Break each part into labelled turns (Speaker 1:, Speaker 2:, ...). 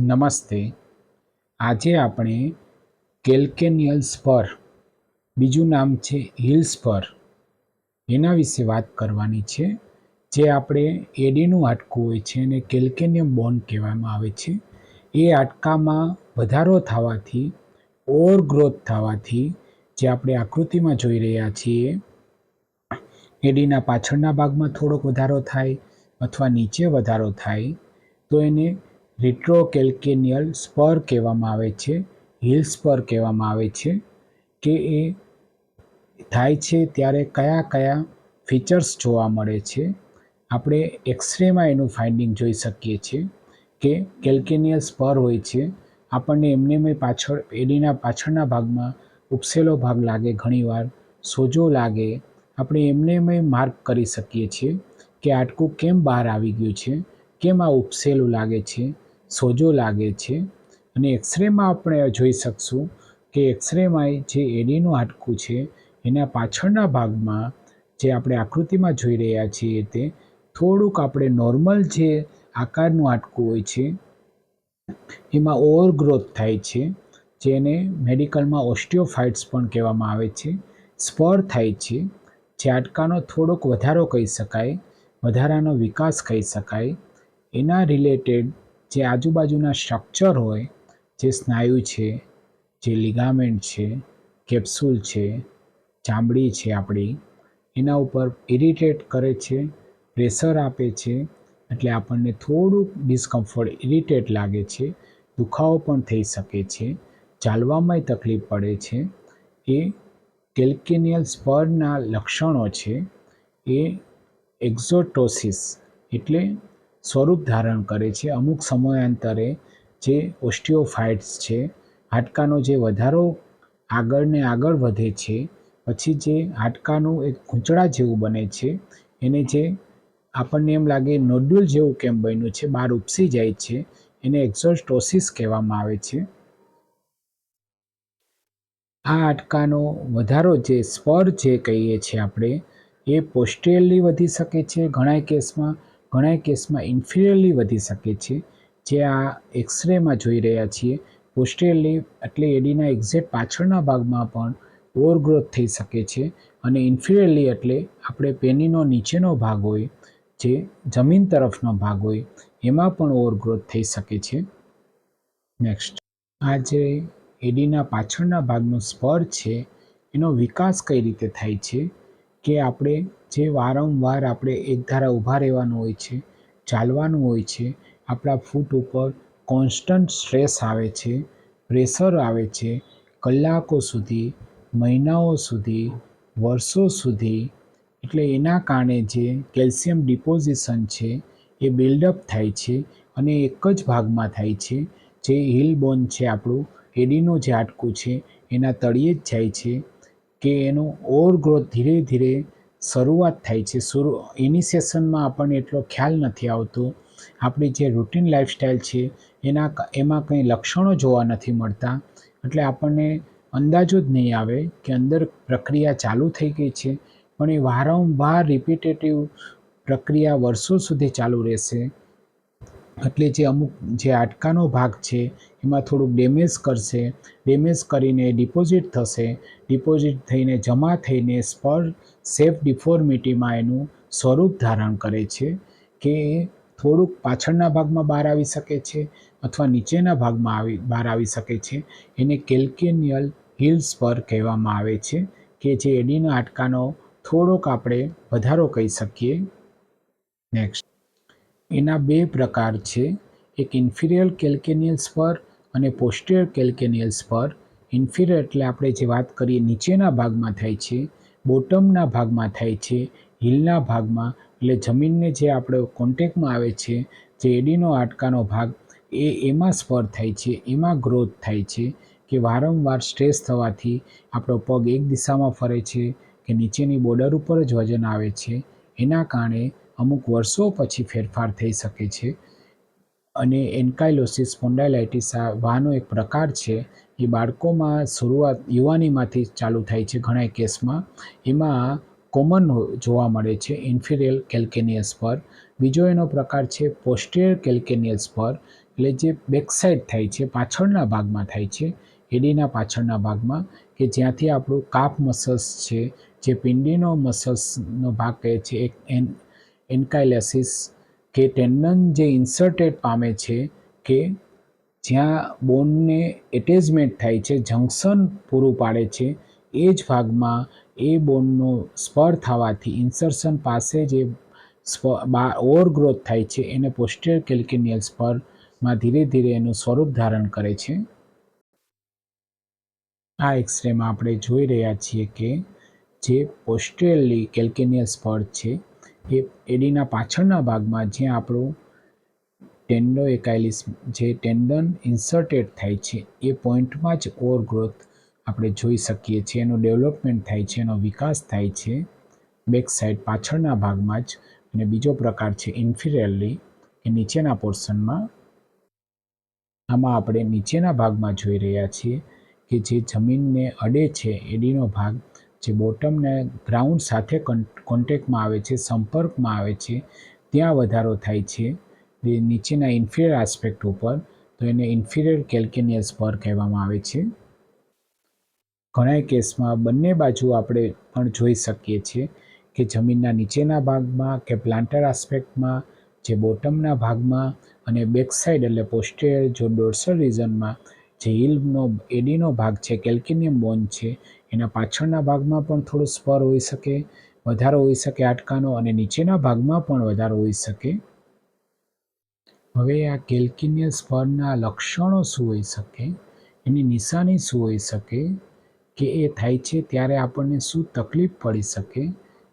Speaker 1: નમસ્તે. આજે આપણે કેલ્કેનિયલ્સ સ્પર બીજું નામ છે હિલ્સ પર, એના વિશે વાત કરવાની છે, જે આપણે એડીનું હાડકું હોય છે અને કેલ્કેનિયમ બોન કહેવામાં આવે છે. એ હાડકામાં વધારો થવાથી ઓવર ગ્રોથ થવાથી, જે આપણે આકૃતિમાં જોઈ રહ્યા છીએ, એડીના પાછળના ભાગમાં થોડોક વધારો થાય અથવા નીચે વધારો થાય, તો એને રિટ્રોકેલ્કેનિયલ સ્પર કહેવામાં આવે છે, હિલ સ્પર કહેવામાં આવે છે, કે એ થાય છે ત્યારે કયા કયા ફીચર્સ જોવા મળે છે. આપણે એક્સરેમાં એનું ફાઇન્ડિંગ જોઈ શકીએ છીએ કે કેલ્કેનિયલ સ્પર હોય છે. આપણને એમને પાછળ, એડીના પાછળના ભાગમાં ઉપસેલો ભાગ લાગે, ઘણીવાર સોજો લાગે. આપણે એમને માર્ક કરી શકીએ છીએ કે આટકું કેમ બહાર આવી ગયું છે, કેમ આ ઉપસેલું લાગે છે. સોજો લાગે છે. અને એક્સરેમાં આપણે જોઈ શકશું કે એક્સરેમાં જે એડીનું હાડકું છે, એના પાછળના ભાગમાં જે આપણે આકૃતિમાં જોઈ રહ્યા છીએ તે થોડુંક આપણે નોર્મલ જે આકારનું હાડકું હોય છે, એમાં ઓવરગ્રોથ થાય છે, જેને મેડિકલમાં ઓસ્ટિયોફાઇટ્સ પણ કહેવામાં આવે છે. સ્પર થાય છે, જે હાડકાનો થોડોક વધારો કહી શકાય, વધારાનો વિકાસ કહી શકાય. એના રિલેટેડ જે આજુબાજુના સ્ટ્રક્ચર હોય, જે સ્નાયુ છે, જે લિગામેન્ટ છે કેપ્સ્યુલ છે, ચામડી છે આપણી, એના ઉપર ઇરિટેટ કરે છે પ્રેશર આપે છે, એટલે આપણને થોડુંક ડિસ્કમ્ફર્ટ ઇરિટેટ લાગે છે, દુખાવો પણ થઈ શકે છે, ચાલવામાંય તકલીફ પડે છે, એ કેલ્કેનિયલ સ્પરના લક્ષણો છે, એ એક્ઝોટોસિસ એટલે સ્વરૂપ ધારણ કરે છે. અમુક સમયાંતરે જે ઓસ્ટિયોફાઇટ્સ છે, હાડકાનો જે વધારો આગળ ને આગળ વધે છે, પછી જે હાડકાનું એક ગૂંચળા જેવું બને છે, એને જે આપણને એમ લાગે નોડ્યુલ જેવું કેમ બન્યું છે, બહાર ઉપસી જાય છે, એને એક્ઝોસ્ટોસિસ કહેવામાં આવે છે. આ હાડકાનો વધારો જે સ્પર જે કહીએ છીએ આપણે, એ પોસ્ટેરિયરલી વધી શકે છે. ઘણા કેસમાં ઘણા કેસમાં ઇન્ફિરિયરલી વધી શકે છે. જે આ એક્સરેમાં જોઈ રહ્યા છીએ. પોસ્ટેરિયરલી એટલે એડીના એક્ઝેક્ટ પાછળના ભાગમાં પણ ઓવરગ્રોથ થઈ શકે છે અને ઇન્ફિરિયરલી એટલે આપણે પેનીનો નીચેનો ભાગ હોય, જે જમીન તરફનો ભાગ હોય, એમાં પણ ઓવરગ્રોથ થઈ શકે છે. નેક્સ્ટ આ જે એડીના પાછળના ભાગનું સ્પર છે, એનો વિકાસ કઈ રીતે થાય છે? કે આપણે જે વારંવાર આપણે એકધારા ઊભા રહેવાનું હોય છે, ચાલવાનું હોય છે, આપણા ફૂટ ઉપર કોન્સ્ટન્ટ સ્ટ્રેસ આવે છે પ્રેશર આવે છે, કલાકો સુધી, મહિનાઓ સુધી, વર્ષો સુધી, એટલે એના કારણે જે કેલ્શિયમ ડિપોઝિશન છે એ બિલ્ડઅપ થાય છે અને એક જ ભાગમાં થાય છે. જે હિલ બોન છે આપણું, એડીનું જે હાડકું છે, એના તળિયે જ જાય છે કે એનો ઓવરગ્રોથ ધીરે ધીરે શરૂઆત થાય છે. શરૂ ઇનિશિએશનમાં આપણને એટલો ખ્યાલ નથી આવતો. આપણી જે રૂટીન લાઈફસ્ટાઈલ છે, એના એમાં કંઈ લક્ષણો જોવા નથી મળતા. એટલે આપણને અંદાજો જ નહીં આવે કે અંદર પ્રક્રિયા ચાલુ થઈ ગઈ છે. પણ એ વારંવાર રિપીટેટિવ પ્રક્રિયા વર્ષો સુધી ચાલુ રહેશે. એટલે જે અમુક, જે આટકાનો ભાગ છે, એમાં થોડુંક ડેમેજ કરશે. ડેમેજ કરીને ડિપોઝિટ થશે. ડિપોઝિટ થઈને જમા થઈને સ્પર સેફ ડિફોર્મિટીમાં એનું સ્વરૂપ ધારણ કરે છે કે થોડુંક પાછળના ભાગમાં બહાર આવી શકે છે અથવા નીચેના ભાગમાં આવી, બહાર આવી શકે છે. એને કેલ્કેનિયલ હિલ્સ પર કહેવામાં આવે છે કે જે એડીના હાડકાનો થોડોક આપણે વધારો કહી શકીએ. નેક્સ્ટ એના બે પ્રકાર છે. એક ઇન્ફિરિયર કેલ્કેનિયલ સ્પર અને પોસ્ટિયર કેલ્કેનિયલ સ્પર ઇન્ફિરિયર એટલે આપણે જે વાત કરીએ નીચેના ભાગમાં થાય છે બોટમના ભાગમાં થાય છે, હિલના ભાગમાં, એટલે જમીનને જે આપણે કોન્ટેક્ટમાં આવે છે, જે એડીનો આટકાનો ભાગ, એ એમાં સ્પર થાય છે, એમાં ગ્રોથ થાય છે, કે વારંવાર સ્ટ્રેસ થવાથી આપણો પગ એક દિશામાં ફરે છે, કે નીચેની બોર્ડર ઉપર જ વજન આવે છે, એના કારણે અમુક વર્ષો પછી ફેરફાર થઈ શકે છે. અને એન્કાઇલોસિસ સ્પોન્ડાઇલાઇટિસ આ વાનો એક પ્રકાર છે એ બાળકોમાં શરૂઆત યુવાનીમાંથી ચાલુ થાય છે ઘણા કેસમાં. એમાં કોમન જોવા મળે છે ઇન્ફિરિયલ કેલ્કેનિયસ પર. બીજો એનો પ્રકાર છે પોસ્ટિયર કેલ્કેનિયસ પર, એટલે જે બેક સાઈડ થાય છે, પાછળના ભાગમાં થાય છે, એડીના પાછળના ભાગમાં, કે જ્યાંથી આપણું કાફ મસલ્સ છે, જે પિંડીનો મસલ્સનો ભાગ કહે છે, એક એન, એન્કાઇલેસિસ, કે ટેન્ડન જે ઇન્સર્ટેડ પામે છે, કે જ્યાં બોનને એટેચમેન્ટ થાય છે જંક્શન પૂરું પાડે છે, એ જ ભાગમાં એ બોનનો સ્પર થવાથી ઇન્સર્શન પાસે જે ઓવરગ્રોથ થાય છે, એને પોસ્ટિયર કેલ્કેનિયલ સ્પરમાં ધીરે ધીરે એનું સ્વરૂપ ધારણ કરે છે. આ એક્સરેમાં આપણે જોઈ રહ્યા છીએ કે જે પોસ્ટિયરલી કેલ્કેનિયલ સ્પર છે, એ એડીના પાછળના ભાગમાં જ્યાં આપણું ટેન્ડો એકાઇલિસ જે ટેન્ડન ઇન્સર્ટેડ થાય છે, એ પોઈન્ટમાં જ ઓવરગ્રોથ આપણે જોઈ શકીએ છીએ. એનું ડેવલપમેન્ટ થાય છે, એનો વિકાસ થાય છે બેક સાઈડ પાછળના ભાગમાં જ. અને બીજો પ્રકાર છે ઇન્ફિરિયરલી, એ નીચેના પોર્શનમાં. આમાં આપણે નીચેના ભાગમાં જોઈ રહ્યા છીએ કે જે જમીનને અડે છે, એડીનો ભાગ, જે બોટમને ગ્રાઉન્ડ સાથે કોન્ટેક્ટમાં આવે છે, સંપર્કમાં આવે છે, ત્યાં વધારો થાય છે. નીચેના ઇન્ફિરિયર આસ્પેક્ટ ઉપર, તો એને ઇન્ફિરિયર કેલ્કેનિયસ સ્પર કહેવામાં આવે છે. ઘણા કેસમાં બંને બાજુ આપણે પણ જોઈ શકીએ છીએ કે જમીનના નીચેના ભાગમાં કે પ્લાન્ટર આસ્પેક્ટમાં જે બોટમના ભાગમાં અને બેક સાઈડ એટલે પોસ્ટેરિયર જો ડોર્સલ રિઝનમાં જે હિલનો એડીનો ભાગ છે કેલ્કેનિયમ બોન છે, એના પાછળના ભાગમાં પણ થોડો સ્પર હોઈ શકે, વધારો હોઈ શકે આટકાનો અને નીચેના ભાગમાં પણ વધારો હોઈ શકે. હવે આ કેલ્કિનિયસ ફરના લક્ષણો શું હોઈ શકે? એની નિશાની શું હોઈ શકે? કે એ થાય છે ત્યારે આપણને શું તકલીફ પડી શકે?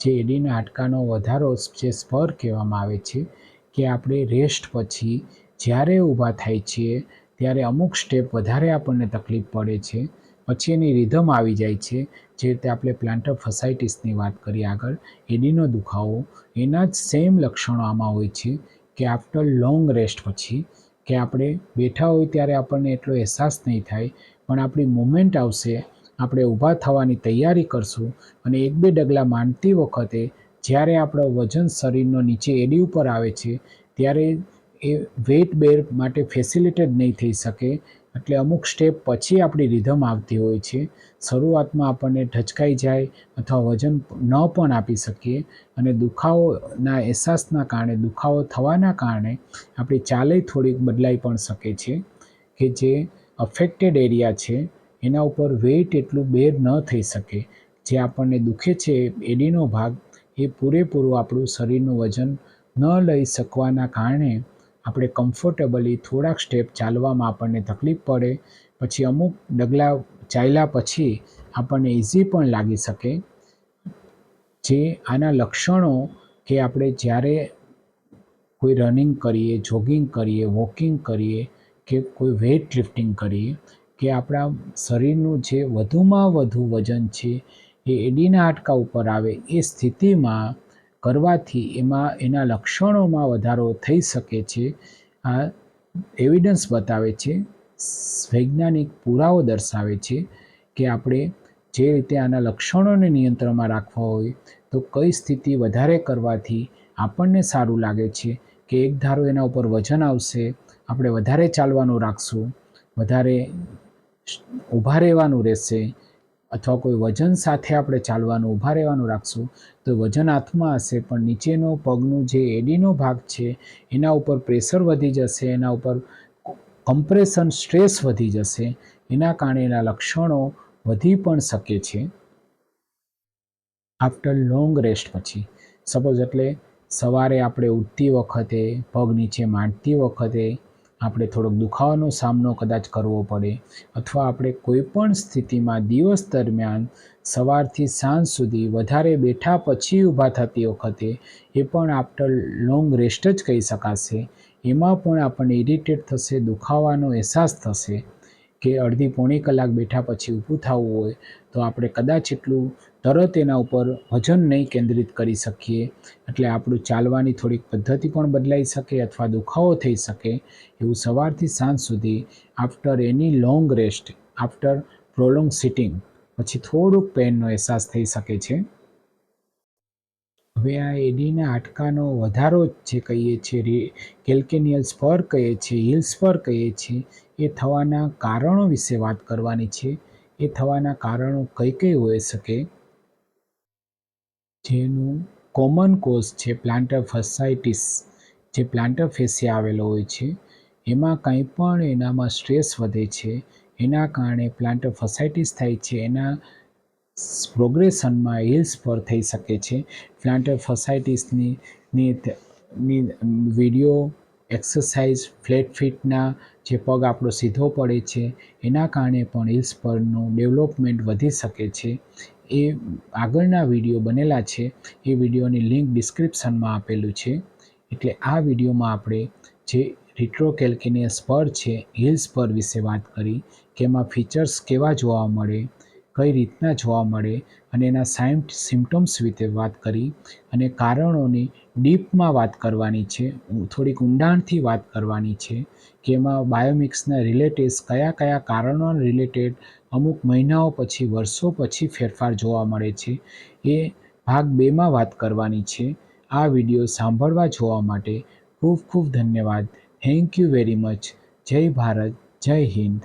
Speaker 1: જે એડીના હાડકાનો વધારો જે સ્પર કહેવામાં આવે છે કે આપણે રેસ્ટ પછી જ્યારે ઊભા થાય છીએ ત્યારે અમુક સ્ટેપ વધારે આપણને તકલીફ પડે છે. પછી એની રિધમ આવી જાય છે. જે રીતે આપણે પ્લાન્ટર ફસાઇટિસની વાત કરી આગળ, એડીનો દુખાવો, એના જ સેમ લક્ષણો આમાં હોય છે. કે આફ્ટર લોંગ રેસ્ટ પછી કે આપણે બેઠા હોય ત્યારે આપણને એટલો અહેસાસ નહીં થાય, પણ આપણી મુમેન્ટ આવશે, આપણે ઊભા થવાની તૈયારી કરશું અને એક બે ડગલા માંડતી વખતે જ્યારે આપણો વજન શરીરનો નીચે એડી ઉપર આવે છે, ત્યારે એ વેઇટ બેર માટે ફેસિલિટેડ નહીં થઈ શકે એટલે અમુક સ્ટેપ પછી આપણી રિધમ આવતી હોય છે. શરૂઆતમાં આપણને ઢચકાઈ જાય અથવા વજન ન પણ આપી શકીએ અને દુખાવોના અહેસાસના કારણે, દુખાવો થવાના કારણે આપણી ચાલે થોડીક બદલાઈ પણ શકે છે કે જે અફેક્ટેડ એરિયા છે. એના ઉપર વેઇટ એટલું બેર ન થઈ શકે. જે આપણને દુખે છે એડીનો ભાગ, એ પૂરેપૂરું આપણું શરીરનું વજન ન લઈ શકવાના કારણે આપણે કમ્ફર્ટેબલી થોડાક સ્ટેપ ચાલવામાં આપણને તકલીફ પડે, પછી અમુક ડગલા ચાલ્યા પછી આપણને ઇઝી પણ લાગી શકે. જે આના લક્ષણો કે આપણે જ્યારે કોઈ રનિંગ કરીએ જોગિંગ કરીએ વોકિંગ કરીએ કે કોઈ વેઇટ લિફ્ટિંગ કરીએ કે આપણા શરીરનું જે વધુમાં વધુ વજન છે એ એડીના હાડકા ઉપર આવે એ સ્થિતિમાં કરવાથી એમાં, એના લક્ષણોમાં વધારો થઈ શકે છે. આ એવિડન્સ બતાવે છે. વૈજ્ઞાનિક પુરાવો દર્શાવે છે કે આપણે જે રીતે આના લક્ષણોને નિયંત્રણમાં રાખવા હોય, તો કઈ સ્થિતિ વધારે કરવાથી આપણને સારું લાગે છે કે એક ધારો એના ઉપર વજન આવશે, આપણે વધારે ચાલવાનું રાખશું, વધારે ઊભા રહેવાનું રહેશે અથવા કોઈ વજન સાથે આપણે ચાલવાનું, ઊભા રહેવાનું રાખશું, તો વજન હાથમાં હશે, પણ નીચેનો પગનું જે એડીનો ભાગ છે, એના ઉપર પ્રેશર વધી જશે, એના ઉપર કમ્પ્રેશન સ્ટ્રેસ વધી જશે, એના કારણે એના લક્ષણો વધી પણ શકે છે. આફ્ટર લોંગ રેસ્ટ પછી સપોઝ એટલે સવારે આપણે ઉઠતી વખતે પગ નીચે માંડતી વખતે આપણે થોડોક દુખાવાનો સામનો કદાચ કરવો પડે અથવા આપણે કોઈપણ સ્થિતિમાં દિવસ દરમિયાન સવારથી સાંજ સુધી વધારે બેઠા પછી ઊભા થતી વખતે એ પણ આફ્ટર લોંગ રેસ્ટ જ કહી શકાશે. એમાં પણ આપણને ઇરિટેટ થશે, દુખાવાનો અહેસાસ થશે. કે અડધી પોણી કલાક બેઠા પછી ઊભું થવું હોય, તો આપણે કદાચ એટલું તરત એના ઉપર વજન નહીં કેન્દ્રિત કરી શકીએ. એટલે આપણું ચાલવાની થોડીક પદ્ધતિ પણ બદલાઈ શકે અથવા દુખાવો થઈ શકે એવું સવારથી સાંજ સુધી after any long rest after prolong sitting પછી થોડુંક પેનનો અહેસાસ થઈ શકે છે. હવે આ એડીના હાડકાનો વધારો જે કહીએ છીએ કેલ્કેનિયલ સ્પર કહીએ છીએ હિલ સ્પર કહીએ છીએ એ થવાના કારણો વિશે વાત કરવાની છે. એ થવાના કારણો કઈ કઈ હોઈ શકે? જેનું કોમન કોઝ છે પ્લાન્ટર ફસાઇટિસ જે પ્લાન્ટર ફેસિયા આવેલો હોય છે, એમાં કંઈ પણ એનામાં સ્ટ્રેસ વધે છે. એના કારણે પ્લાન્ટર ફસાઇટિસ થાય છે. એના પ્રોગ્રેશનમાં હિલ્સ પર થઈ શકે છે. પ્લાન્ટર ફસાઇટિસની ની વીડિયો એક્સરસાઇઝ, ફ્લેટ ફીટના જે પગ આપણો સીધો પડે છે, એના કારણે પણ હિલ્સ પરનું ડેવલપમેન્ટ વધી શકે છે. એ આગળના વીડિયો બનેલા છે. એ વિડીયોની લિંક ડિસ્ક્રિપ્શનમાં આપેલું છે. એટલે આ વિડીયોમાં આપણે જે રિટ્રોકેલ્કિનિયસ પર છે, હિલ્સ પર વિશે વાત કરી કે એમાં ફીચર્સ કેવા જોવા મળે, કઈ રીતના જોવા મળે, અને એના સાઇમ સિમ્ટમ્સ વિશે વાત કરી, અને કારણોની ડીપમાં વાત કરવાની છે. થોડીક ઊંડાણથી વાત કરવાની છે કે એમાં બાયોમિક્સના રિલેટિવ્સ કયા કયા કારણો રિલેટેડ અમુક મહિનાઓ પછી, વર્ષો પછી ફેરફાર જોવા મળે છે. એ ભાગ બેમાં વાત કરવાની છે. આ વીડિયો સાંભળવા જોવા માટે ખૂબ ખૂબ ધન્યવાદ. થેન્ક યુ વેરી મચ જય ભારત, જય હિન્દ.